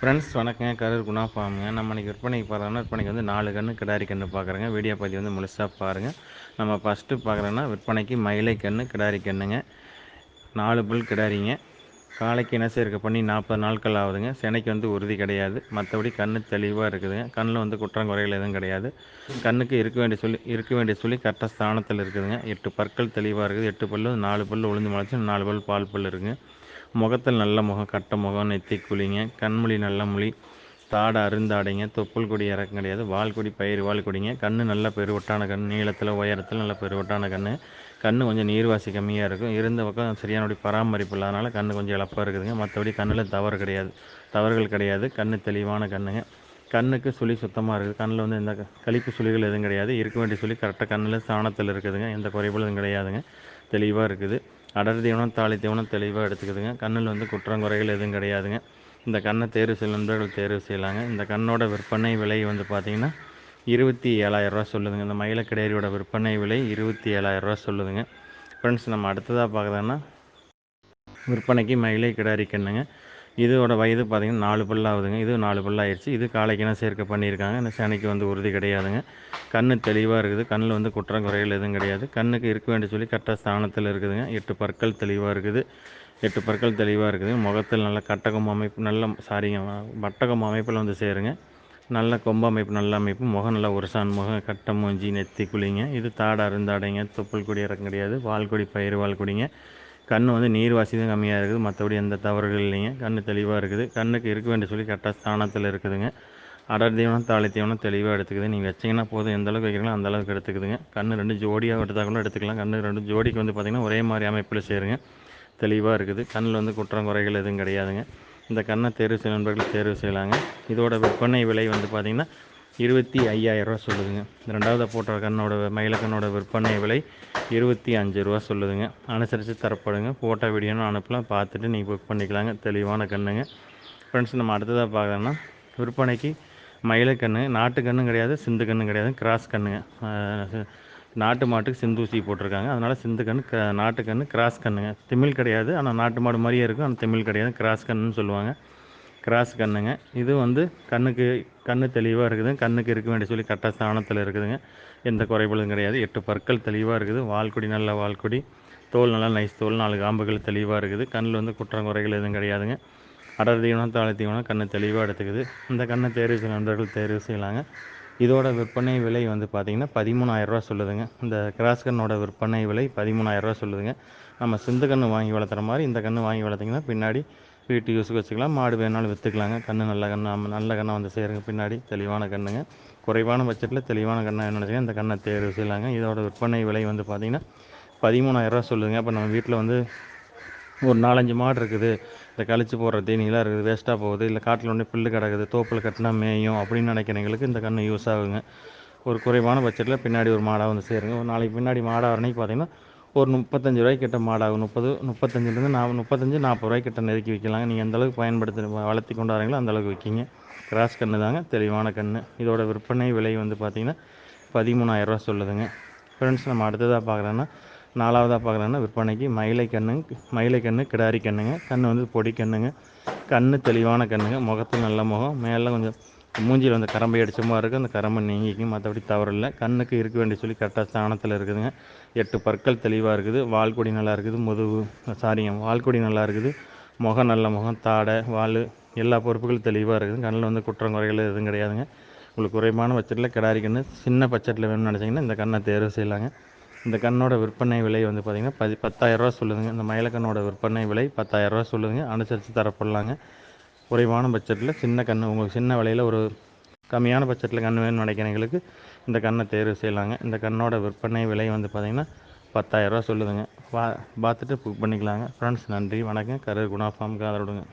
Friends வணக்கங்க. கரூர் குணா ஃபார்முங்க. நம்ம இன்றைக்கி விற்பனைக்கு பார்க்குறோன்னா விற்பனைக்கு வந்து நாலு கன்று கிடாரி கன்று பார்க்குறேங்க. வீடியோ பற்றி வந்து முழுசாக பாருங்கள் நம்ம ஃபஸ்ட்டு பார்க்குறோன்னா விற்பனைக்கு மயிலை கன்று கிடாரி கன்றுங்க நாலு புல் கிடாரிங்க. காலைக்கு என்ன சேர்க்க பண்ணி நாற்பது நாட்கள் ஆகுதுங்க. செனைக்கு வந்து உறுதி கிடையாது. மற்றபடி கண்ணு தெளிவாக இருக்குதுங்க. கண்ணில் வந்து குற்றம் குறைகள் எதுவும் கிடையாது. கண்ணுக்கு இருக்க வேண்டிய சொல்லி இருக்க வேண்டிய சொல்லி கரெக்டாக ஸ்தானத்தில் இருக்குதுங்க. எட்டு பற்கள் தெளிவாக இருக்குது. எட்டு பல்லு நாலு பல்லு உளுந்து முளைச்சி நாலு பல் பால் பல் இருக்குங்க. முகத்தில் நல்ல முகம் கட்ட முகம் நெத்தி குழிங்க கண்மொழி நல்ல மொழி தாடை அருந்தாடைங்க தொப்புள் கொடி இறக்கம் கிடையாது. வால்கொடி பயிர் வால்கொடிங்க கண் நல்ல பெருவட்டான கண் நீளத்தில் உயரத்தில் நல்ல பெருவட்டான கண் கண் கொஞ்சம் நீர்வாசி கம்மியாக இருக்கும். இருந்த பக்கம் சரியானபடி பராமரிப்பு இல்லாதனால கண் கொஞ்சம் இழப்பாக இருக்குதுங்க. மற்றபடி கண்ணில் தவறு கிடையாது. தவறுகள் கிடையாது. கண் தெளிவான கண்ணுங்க. கண்ணுக்கு சுழி சுத்தமாக இருக்குது. கண்ணில் வந்து எந்த கழிப்பு சுழிகள் எதுவும் கிடையாது. இருக்க வேண்டிய சுழி கரெக்டாக கண்ணில் சாணத்தில் இருக்குதுங்க. எந்த குறைபாடும் கிடையாதுங்க. தெளிவாக இருக்குது. அடர் தீவனம் தாலி தீவனம் தெளிவாக எடுத்துக்குதுங்க. கண்ணில் வந்து குற்றம் குறைகள் எதுவும் கிடையாதுங்க. இந்த கண்ணை தேர்வு செய்ய நண்பர்கள் தேர்வு செய்யலாங்க. இந்த கண்ணோட விற்பனை விலை வந்து பார்த்திங்கன்னா இருபத்தி ஏழாயிரரூவா சொல்லுதுங்க. இந்த மயிலக்கிடேரியோட விற்பனை விலை இருபத்தி ஏழாயிரரூவா சொல்லுதுங்க. ஃப்ரெண்ட்ஸ் நம்ம அடுத்ததாக பார்க்குறோன்னா விற்பனைக்கு மயிலை கிடாரி கண்ணுங்க. இதோட வயது பார்த்திங்கன்னா நாலு பல் ஆகுதுங்க. இது நாலு பல் ஆயிடுச்சு இது காலைக்கெல்லாம் சேர்க்கை பண்ணியிருக்காங்க? இந்த சேனைக்கு வந்து உறுதி கிடையாதுங்க. கண் தெளிவாக இருக்குது. கண்ணில் வந்து குற்றம் குறைகள் எதுவும் கிடையாது. கண்ணுக்கு இருக்க வேண்டிய சொல்லி கரெக்டாக ஸ்தானத்தில் இருக்குதுங்க. எட்டு பற்கள் தெளிவாக இருக்குது. எட்டு பற்கள் தெளிவாக இருக்குது. முகத்தில் நல்ல கட்டகம் அமைப்பு நல்ல சாரிங்க வட்டகம் அமைப்பில் வந்து சேருங்க. நல்ல கொம்பு அமைப்பு நல்ல அமைப்பு. முகம் நல்லா உருசான் முகம் கட்ட மூஞ்சி நெத்தி குழிங்க. இது தாடை அருந்தாடைங்க. தொப்புள் கொடி இறக்கம் கிடையாது. வால்கொடி பயிர் வால்கொடிங்க கண் வந்து நீர் வாசிதும் கம்மியாக இருக்குது. மற்றபடி எந்த தவறுகள் இல்லைங்க. கண் தெளிவாக இருக்குது. கண்ணுக்கு இருக்க வேண்டிய சொல்லி கரெக்டாக ஸ்தானத்தில் இருக்குதுங்க. அடர் தீவனம் தாளி தீவனம் தெளிவாக எடுத்துக்குது. நீங்கள் வச்சிங்கன்னா போதும். எந்த அளவுக்கு வைக்கிறீங்களோ அந்த அளவுக்கு எடுத்துக்குதுங்க. கண் ரெண்டு ஜோடியாக எடுத்தால் கூட எடுத்துக்கலாம். கண் ரெண்டு ஜோடிக்கு வந்து பார்த்திங்கன்னா ஒரே மாதிரி அமைப்பில் சேருங்க. தெளிவாக இருக்குது. கண்ணில் வந்து குற்றம் குறைகள் எதுவும் கிடையாதுங்க. இந்த கண்ணை தேர்வு செய்ய நண்பர்கள் தேர்வு செய்யலாங்க. இதோட விற்பனை விலை வந்து பார்த்திங்கன்னா இருபத்தி ஐயாயிரரூவா சொல்லுதுங்க. ரெண்டாவது போட்ட கண்ணோட மயிலக்கண்ணோட விற்பனை விலை இருபத்தி அஞ்சு ரூபா சொல்லுதுங்க. அனுசரித்து தரப்படுங்க. ஃபோட்டோ வீடியோன்னு அனுப்பலாம். பார்த்துட்டு நீங்கள் புக் பண்ணிக்கலாங்க. தெளிவான கண்ணுங்க. ஃப்ரெண்ட்ஸ் நம்ம அடுத்ததாக பார்க்குறோன்னா விற்பனைக்கு மயிலக்கண்ணு நாட்டு கண்ணும் கிடையாது சிந்து கண்ணும் கிடையாது கிராஸ் கண்ணுங்க. நாட்டு மாட்டுக்கு சிந்தூசி போட்டிருக்காங்க. அதனால் சிந்து கண் க நாட்டு கன்று கிராஸ் கண்ணுங்க. திமிழ் கிடையாது ஆனால் நாட்டு மாடு மாதிரியே இருக்கும். ஆனால் திமிழ் கிடையாது கிராஸ் கண்ணுன்னு சொல்லுவாங்க. கிராஸ் கண்ணுங்க. இது வந்து கண்ணுக்கு கண்ணு தெளிவாக இருக்குது. கண்ணுக்கு இருக்க வேண்டிய சொல்லி கரெக்டாக ஸ்தானத்தில் இருக்குதுங்க. எந்த குறைபாடும் கிடையாது. எட்டு பற்கள் தெளிவாக இருக்குது. வால்குடி நல்ல வால்குடி. தோல் நல்லா நைஸ் தோல். நாலு காம்புகள் தெளிவாக இருக்குது. கண்ணில் வந்து குற்றம் குறைகள் எதுவும் கிடையாதுங்க. அடர் தீவனம் தாழை தீவனம் கண்ணை தெளிவாக எடுத்துக்குது. இந்த கண்ணை தேர்வு செய்ய நண்பர்கள் தேர்வு செய்யலாங்க. இதோட விற்பனை விலை வந்து பார்த்திங்கன்னா பதிமூணாயிரரூவா சொல்லுதுங்க. இந்த கிராஸ் கண்ணோட விற்பனை விலை பதிமூணாயிரரூவா சொல்லுதுங்க. நம்ம சிந்து கன்று வாங்கி வளர்த்துற மாதிரி இந்த கன்று வாங்கி வளர்த்திங்கன்னா பின்னாடி வீட்டு யூஸுக்கு வச்சுக்கலாம். மாடு வேணாலும் விற்றுக்கலாங்க கன்று நல்ல கன்று நல்ல கண்ணை வந்து சேருங்க பின்னாடி. தெளிவான கண்ணுங்க. குறைவான பட்ஜெட்டில் தெளிவான கண்ணை என்ன இந்த கண்ணை தேர்வு செய்யலாங்க. இதோட விற்பனை விலை வந்து பார்த்திங்கன்னா பதிமூணாயிரரூவா சொல்லுதுங்க. அப்போ நம்ம வீட்டில் வந்து ஒரு நாலஞ்சு மாடு இருக்குது. இந்த கழிச்சு போடுற தீனிலாம் இருக்குது. வேஸ்ட்டாக போகுது. இல்லை காட்டில் ஒன்று புல்லு கிடக்குது. தோப்பில் கட்டினா மேயும் அப்படின்னு நினைக்கிறவங்களுக்கு இந்த கன்று யூஸ் ஆகுங்க. ஒரு குறைவான பட்ஜெட்டில் பின்னாடி ஒரு மாடாக வந்து சேருங்க. ஒரு நாளைக்கு பின்னாடி மாடாக வரணைக்கு பார்த்தீங்கன்னா ஒரு முப்பத்தஞ்சு ரூபாய்க்கு கிட்ட மாடாகும் முப்பது முப்பத்தஞ்சுலேருந்து நான் முப்பத்தஞ்சு நாற்பது ரூபாய்க்கு கிட்ட நெருக்கி வைக்கலாங்க நீங்கள் எந்தளவுக்கு பயன்படுத்தி வளர்த்தி கொண்டு வரீங்களோ அந்தளவுக்கு விற்கிங்க. கிராஸ் கன்று தாங்க தெளிவான கன்று இதோட விற்பனை விலை வந்து பார்த்திங்கன்னா பதிமூணாயிரரூவா சொல்லுதுங்க. ஃப்ரெண்ட்ஸ் நம்ம அடுத்ததாக பார்க்குறோன்னா நாலாவதாக பார்க்குறோன்னா விற்பனைக்கு மயிலை கண்ணு மயிலை கண்ணு கிடாரி கண்ணுங்க கண் வந்து பொடி கண்ணுங்க கண் தெளிவான கண்ணுங்க முகத்தில் நல்ல முகம். மேலே கொஞ்சம் மூஞ்சியில் வந்து கரம்பை அடித்த மாதிரி இருக்குது அந்த கரம்பை நீங்கிக்கும் மற்றபடி தவறில்லை. கண்ணுக்கு இருக்க வேண்டிய சொல்லி கரெக்டாக ஸ்தானத்தில் இருக்குதுங்க. எட்டு பற்கள் தெளிவாக இருக்குது. வால்கொடி நல்லா இருக்குது. முதுகு சாரிங்க வால்கொடி நல்லா இருக்குது. முகம் நல்ல முகம் தாடை வால் எல்லா பொறுப்புகளும் தெளிவாக இருக்குது. கண்ணில் வந்து குற்றம் குறைகள் எதுவும் கிடையாதுங்க. உங்களுக்கு குறைவான பட்சத்தில் கிடாரி கன்று சின்ன பட்சத்தில் வேணும்னு நினச்சிங்கன்னா இந்த கண்ணை தேர்வு செய்யலாங்க. இந்த கண்ணோட விற்பனை விலை வந்து பார்த்திங்கன்னா பதி பத்தாயிரரூவா சொல்லுதுங்க. இந்த மயிலக்கண்ணோட விற்பனை விலை பத்தாயிரரூவா சொல்லுதுங்க. அனுசரித்து தரப்படலாங்க. குறைவான பட்ஜெட்டில் சின்ன கன்று உங்களுக்கு சின்ன விலையில் ஒரு கம்மியான பட்ஜெட்டில் கன்று வேணும்னு நினைக்கிறவங்களுக்கு இந்த கண்ணை தேர்வு செய்யலாங்க. இந்த கண்ணோட விற்பனை விலை வந்து பார்த்திங்கன்னா பத்தாயிரரூவா சொல்லுதுங்க. பா பார்த்துட்டு புக் பண்ணிக்கலாங்க. ஃப்ரெண்ட்ஸ் நன்றி வணக்கம். கரூர் குணா ஃபார்முக்கு ஆதரவுடுங்க.